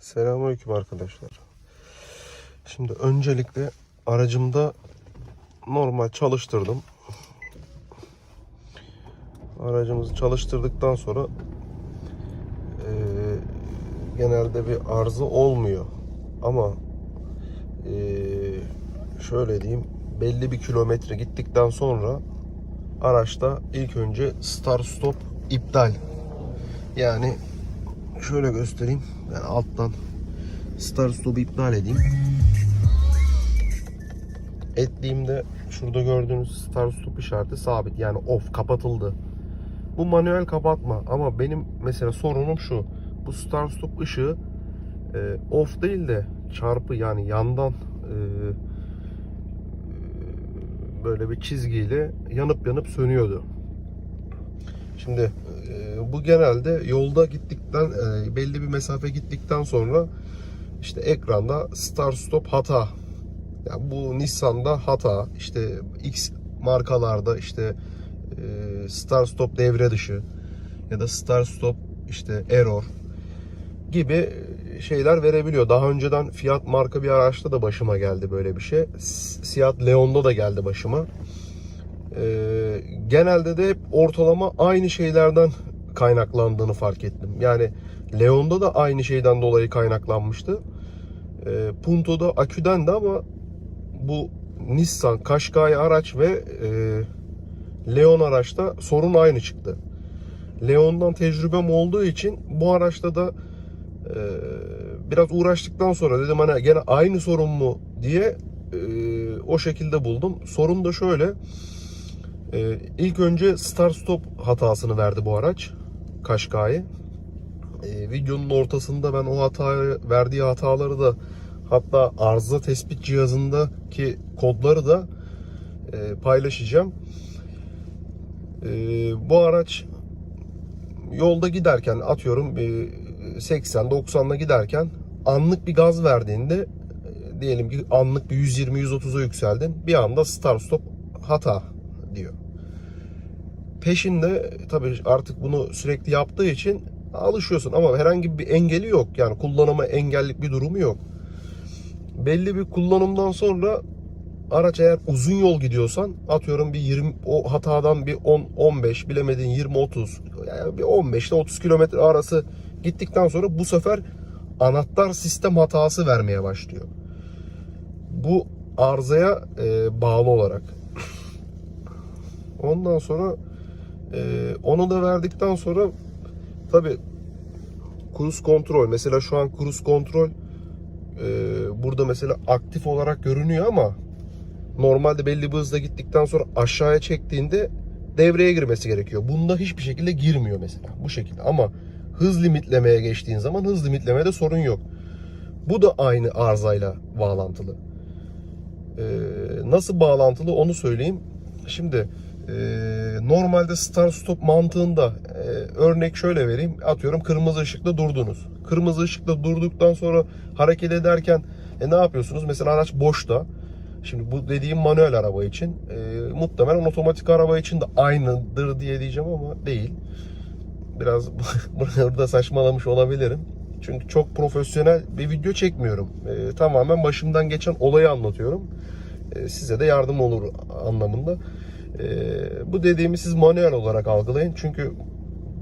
Selamünaleyküm arkadaşlar. Şimdi öncelikle aracımda normal çalıştırdım. Aracımızı çalıştırdıktan sonra eee, genelde bir arıza olmuyor. Ama eee, şöyle diyeyim belli bir kilometre gittikten sonra araçta ilk önce start stop iptal. Yani şöyle göstereyim. Ben alttan start stop'u iptal edeyim. Ettiğimde şurada gördüğünüz start stop işareti sabit. Yani off kapatıldı. Bu manuel kapatma ama benim mesela sorunum şu. Bu start stop ışığı e, off değil de çarpı yani yandan e, böyle bir çizgiyle yanıp yanıp sönüyordu. Şimdi e, bu genelde yolda gittikten e, belli bir mesafe gittikten sonra işte ekranda start stop hata. Yani bu Nissan'da hata. İşte X markalarda işte e, start stop devre dışı ya da start stop işte error gibi şeyler verebiliyor. Daha önceden Fiat marka bir araçta da başıma geldi böyle bir şey. Fiat Leon'da da geldi başıma. Ee, genelde de hep ortalama aynı şeylerden kaynaklandığını fark ettim. Yani Leon'da da aynı şeyden dolayı kaynaklanmıştı. Ee, Punto'da aküden de ama bu Nissan Qashqai araç ve e, Leon araçta sorun aynı çıktı. Leon'dan tecrübem olduğu için bu araçta da e, biraz uğraştıktan sonra dedim hani gene aynı sorun mu diye e, o şekilde buldum. Sorun da şöyle. Ee, ilk önce start stop hatasını verdi bu araç. Kaşkay'ı. Ee, videonun ortasında ben o hatayı verdiği hataları da hatta arıza tespit cihazındaki kodları da e, paylaşacağım. Ee, bu araç yolda giderken atıyorum e, 80-90'la giderken anlık bir gaz verdiğinde e, diyelim ki anlık bir 120-130'a yükseldin. Bir anda start stop hata. Peşinde tabii artık bunu sürekli yaptığı için alışıyorsun ama herhangi bir engeli yok. Yani kullanıma engellik bir durumu yok. Belli bir kullanımdan sonra araç eğer uzun yol gidiyorsan atıyorum bir 20 o hatadan bir 10 15 bilemedin 20 30 yani bir 15 ile 30 kilometre arası gittikten sonra bu sefer anahtar sistem hatası vermeye başlıyor. Bu arızaya e, bağlı olarak. Ondan sonra e, onu da verdikten sonra tabi cruise kontrol mesela şu an cruise kontrol e, burada mesela aktif olarak görünüyor ama normalde belli bir hızla gittikten sonra aşağıya çektiğinde devreye girmesi gerekiyor. Bunda hiçbir şekilde girmiyor mesela bu şekilde ama hız limitlemeye geçtiğin zaman hız limitlemede sorun yok. Bu da aynı arızayla bağlantılı. Ee, nasıl bağlantılı onu söyleyeyim. Şimdi e, normalde start stop mantığında e, örnek şöyle vereyim. Atıyorum kırmızı ışıkta durdunuz. Kırmızı ışıkta durduktan sonra hareket ederken e, ne yapıyorsunuz? Mesela araç boşta. Şimdi bu dediğim manuel araba için e, muhtemelen otomatik araba için de aynıdır diye diyeceğim ama değil. Biraz burada saçmalamış olabilirim. Çünkü çok profesyonel bir video çekmiyorum. E, tamamen başımdan geçen olayı anlatıyorum. E, size de yardım olur anlamında. E, bu dediğimi siz manuel olarak algılayın. Çünkü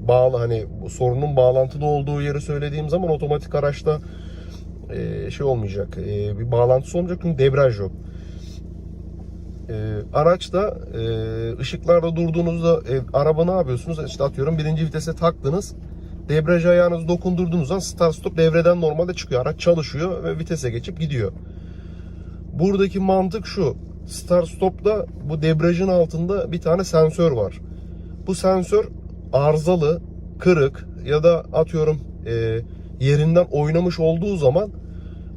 bağlı hani sorunun bağlantılı olduğu yeri söylediğim zaman otomatik araçta e, şey olmayacak. E, bir bağlantısı olmayacak çünkü debriyaj yok. E, araçta e, ışıklarda durduğunuzda e, araba ne yapıyorsunuz? İşte atıyorum birinci vitese taktınız. Debriyaj ayağınızı dokundurduğunuz zaman start stop devreden normalde çıkıyor. Araç çalışıyor ve vitese geçip gidiyor. Buradaki mantık şu. Start stop'ta bu debriyajın altında bir tane sensör var. Bu sensör arızalı, kırık ya da atıyorum e, yerinden oynamış olduğu zaman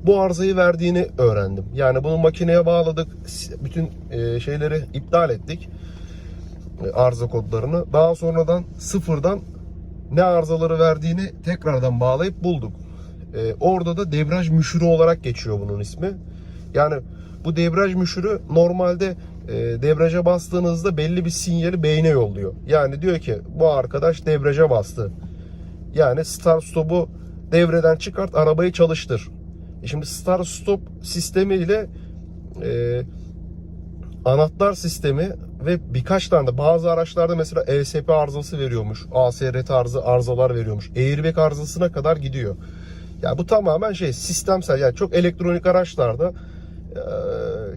bu arızayı verdiğini öğrendim. Yani bunu makineye bağladık. Bütün e, şeyleri iptal ettik. E, arıza kodlarını. Daha sonradan sıfırdan ne arızaları verdiğini tekrardan bağlayıp bulduk. E, orada da debriyaj müşürü olarak geçiyor bunun ismi. Yani bu debriyaj müşürü normalde e, debriyaja bastığınızda belli bir sinyali beyne yolluyor. Yani diyor ki bu arkadaş debriyaja bastı. Yani start stop'u devreden çıkart, arabayı çalıştır. E şimdi start stop sistemi ile e, anahtar sistemi ve birkaç tane de bazı araçlarda mesela ESP arızası veriyormuş. ASR tarzı arızalar veriyormuş. Airbag arızasına kadar gidiyor. Ya bu tamamen şey sistemsel yani çok elektronik araçlarda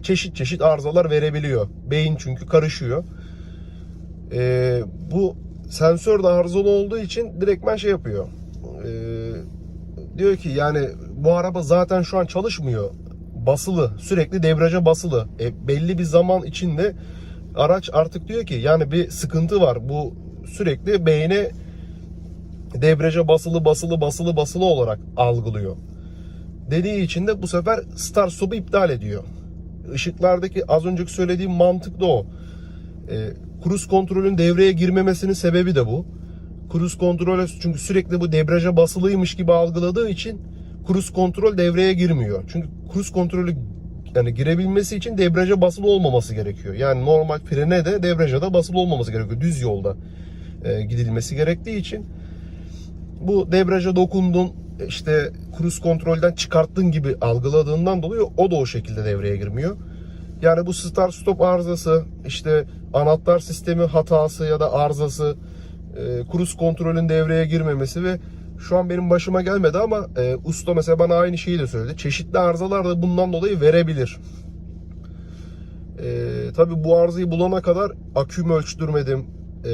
çeşit çeşit arızalar verebiliyor. Beyin çünkü karışıyor. E, bu sensör de arızalı olduğu için direktmen şey yapıyor. E, diyor ki yani bu araba zaten şu an çalışmıyor. Basılı. Sürekli debriyaja basılı. E, belli bir zaman içinde araç artık diyor ki yani bir sıkıntı var. Bu sürekli beyne debriyaja basılı basılı basılı basılı olarak algılıyor. Dediği için de bu sefer start stop'u iptal ediyor. Işıklardaki az önceki söylediğim mantık da o. E, cruise kontrolün devreye girmemesinin sebebi de bu. Cruise kontrol çünkü sürekli bu debriyaja basılıymış gibi algıladığı için cruise kontrol devreye girmiyor. Çünkü cruise kontrolü yani girebilmesi için debriyaja basılı olmaması gerekiyor. Yani normal frene de debriyaja da basılı olmaması gerekiyor. Düz yolda e, gidilmesi gerektiği için bu debriyaja dokundun işte cruise kontrolden çıkarttığın gibi algıladığından dolayı o da o şekilde devreye girmiyor. Yani bu start stop arızası, işte anahtar sistemi hatası ya da arızası, e, cruise kontrolün devreye girmemesi ve şu an benim başıma gelmedi ama e, usta mesela bana aynı şeyi de söyledi. Çeşitli arızalar da bundan dolayı verebilir. E, tabii bu arızayı bulana kadar akümü ölçtürmedim. E,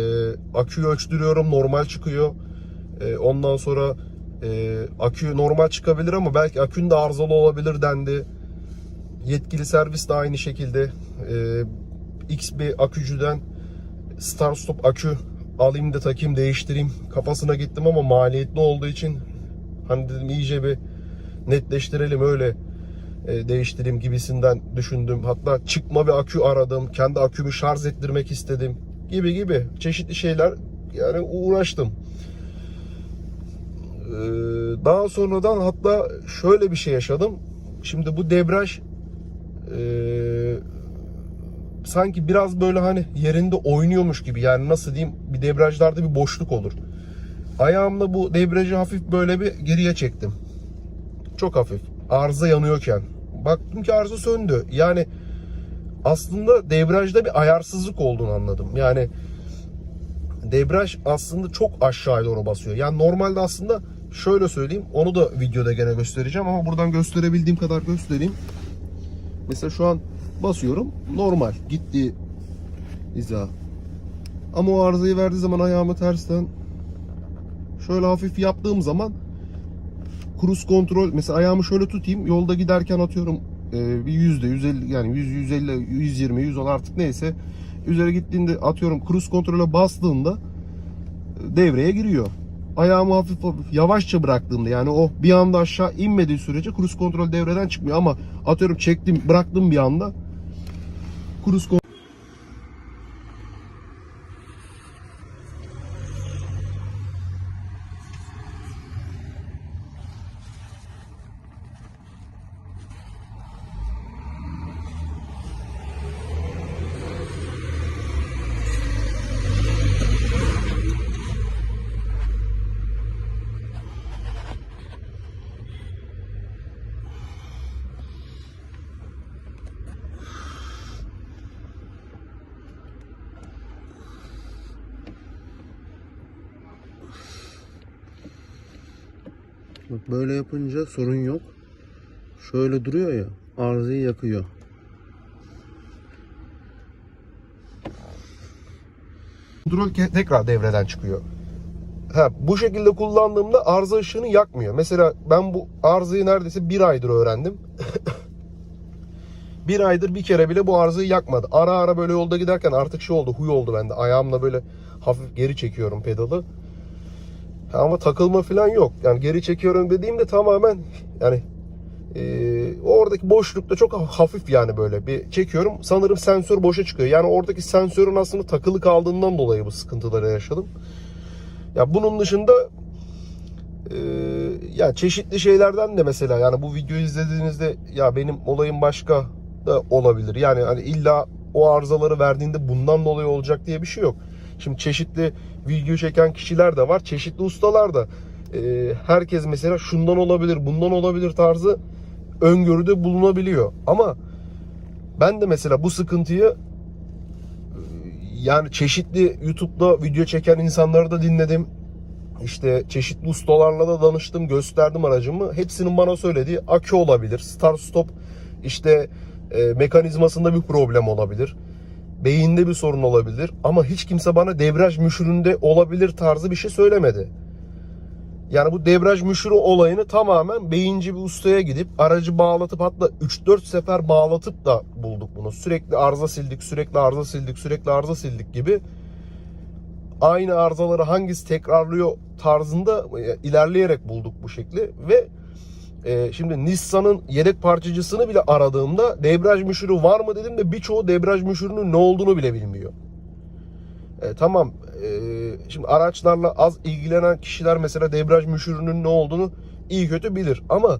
aküyü ölçtürüyorum normal çıkıyor. E, ondan sonra e, akü normal çıkabilir ama belki akün de arızalı olabilir dendi. Yetkili servis de aynı şekilde e, X bir akücüden start stop akü alayım da takayım değiştireyim kafasına gittim ama maliyetli olduğu için hani dedim iyice bir netleştirelim öyle e, değiştireyim gibisinden düşündüm. Hatta çıkma bir akü aradım. Kendi akümü şarj ettirmek istedim. Gibi gibi çeşitli şeyler yani uğraştım. Ee, daha sonradan hatta şöyle bir şey yaşadım. Şimdi bu debraj e, sanki biraz böyle hani yerinde oynuyormuş gibi yani nasıl diyeyim bir debrajlarda bir boşluk olur. Ayağımla bu debriyajı hafif böyle bir geriye çektim. Çok hafif. Arıza yanıyorken. Baktım ki arıza söndü. Yani aslında debriyajda bir ayarsızlık olduğunu anladım. Yani debriyaj aslında çok aşağıya doğru basıyor. Yani normalde aslında şöyle söyleyeyim. Onu da videoda gene göstereceğim ama buradan gösterebildiğim kadar göstereyim. Mesela şu an basıyorum. Normal. Gitti hiza. Ama o arızayı verdiği zaman ayağımı tersten şöyle hafif yaptığım zaman cruise kontrol mesela ayağımı şöyle tutayım yolda giderken atıyorum e, bir yüzde 150 yani 100 150 120 110 artık neyse üzeri gittiğinde atıyorum cruise kontrole bastığında devreye giriyor. Ayağımı hafif hafif yavaşça bıraktığımda yani o bir anda aşağı inmediği sürece cruise kontrol devreden çıkmıyor. Ama atıyorum çektim bıraktım bir anda cruise kontrol Bak böyle yapınca sorun yok. Şöyle duruyor ya arızayı yakıyor. Ke- tekrar devreden çıkıyor. Ha, bu şekilde kullandığımda arıza ışığını yakmıyor. Mesela ben bu arızayı neredeyse bir aydır öğrendim. bir aydır bir kere bile bu arızayı yakmadı. Ara ara böyle yolda giderken artık şey oldu, huy oldu bende. Ayağımla böyle hafif geri çekiyorum pedalı. Ama takılma falan yok. Yani geri çekiyorum dediğimde tamamen yani e, oradaki boşlukta çok hafif yani böyle bir çekiyorum. Sanırım sensör boşa çıkıyor. Yani oradaki sensörün aslında takılı kaldığından dolayı bu sıkıntıları yaşadım. Ya bunun dışında e, ya çeşitli şeylerden de mesela yani bu videoyu izlediğinizde ya benim olayım başka da olabilir. Yani hani illa o arızaları verdiğinde bundan dolayı olacak diye bir şey yok. Şimdi çeşitli video çeken kişiler de var. Çeşitli ustalar da e, herkes mesela şundan olabilir, bundan olabilir tarzı öngörüde bulunabiliyor. Ama ben de mesela bu sıkıntıyı yani çeşitli YouTube'da video çeken insanları da dinledim. İşte çeşitli ustalarla da danıştım, gösterdim aracımı. Hepsinin bana söylediği akü olabilir, start stop işte e, mekanizmasında bir problem olabilir. Beyinde bir sorun olabilir ama hiç kimse bana debriyaj müşüründe olabilir tarzı bir şey söylemedi. Yani bu debriyaj müşürü olayını tamamen beyinci bir ustaya gidip aracı bağlatıp hatta 3-4 sefer bağlatıp da bulduk bunu. Sürekli arıza sildik, sürekli arıza sildik, sürekli arıza sildik gibi aynı arızaları hangisi tekrarlıyor tarzında e, ilerleyerek bulduk bu şekli ve e, şimdi Nissan'ın yedek parçacısını bile aradığımda debriyaj müşürü var mı dedim de birçoğu debriyaj müşürünün ne olduğunu bile bilmiyor. E, tamam e, şimdi araçlarla az ilgilenen kişiler mesela debriyaj müşürünün ne olduğunu iyi kötü bilir ama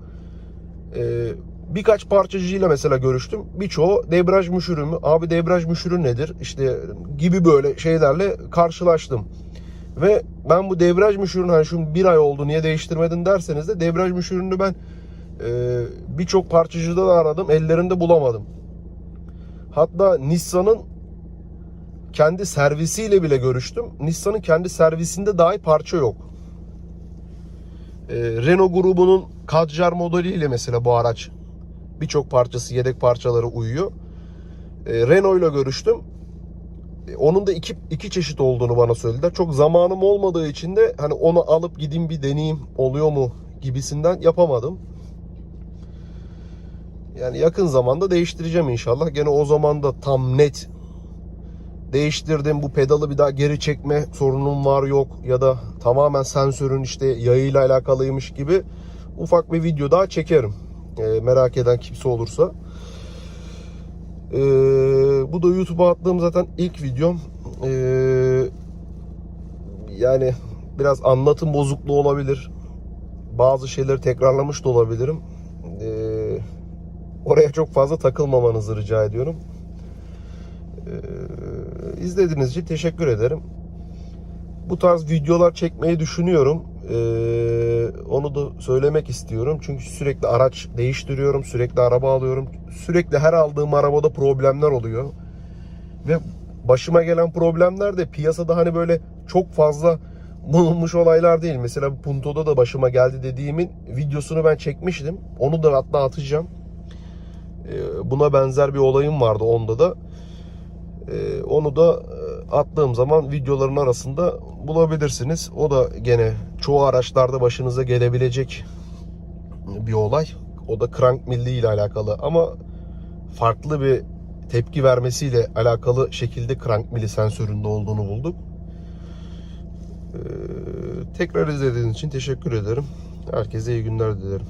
e, birkaç parçacıyla mesela görüştüm. Birçoğu debriyaj müşürü mü? Abi debriyaj müşürü nedir? İşte gibi böyle şeylerle karşılaştım. Ve ben bu debriyaj müşürünü hani şu bir ay oldu niye değiştirmedin derseniz de debriyaj müşürünü ben e, birçok parçacıda da aradım. Ellerinde bulamadım. Hatta Nissan'ın kendi servisiyle bile görüştüm. Nissan'ın kendi servisinde dahi parça yok. E, Renault grubunun Kadjar modeliyle mesela bu araç birçok parçası yedek parçaları uyuyor. E, Renault ile görüştüm. Onun da iki, iki çeşit olduğunu bana söylediler. Çok zamanım olmadığı için de hani onu alıp gideyim bir deneyeyim oluyor mu gibisinden yapamadım. Yani yakın zamanda değiştireceğim inşallah. Gene o zaman da tam net değiştirdim. Bu pedalı bir daha geri çekme sorunum var yok ya da tamamen sensörün işte yayıyla alakalıymış gibi ufak bir video daha çekerim. E, merak eden kimse olursa. E, bu da YouTube'a attığım zaten ilk videom. E, yani biraz anlatım bozukluğu olabilir. Bazı şeyleri tekrarlamış da olabilirim. E, oraya çok fazla takılmamanızı rica ediyorum. Ee, izlediğiniz için teşekkür ederim. Bu tarz videolar çekmeyi düşünüyorum. Ee, onu da söylemek istiyorum. Çünkü sürekli araç değiştiriyorum, sürekli araba alıyorum. Sürekli her aldığım arabada problemler oluyor. Ve başıma gelen problemler de piyasada hani böyle çok fazla bulunmuş olaylar değil. Mesela Punto'da da başıma geldi dediğimin videosunu ben çekmiştim. Onu da hatta atacağım. Ee, buna benzer bir olayım vardı onda da. Ee, onu da e, attığım zaman videoların arasında bulabilirsiniz. O da gene çoğu araçlarda başınıza gelebilecek bir olay. O da crank milli ile alakalı ama farklı bir tepki vermesiyle alakalı şekilde crank milli sensöründe olduğunu bulduk. Ee, tekrar izlediğiniz için teşekkür ederim. Herkese iyi günler dilerim.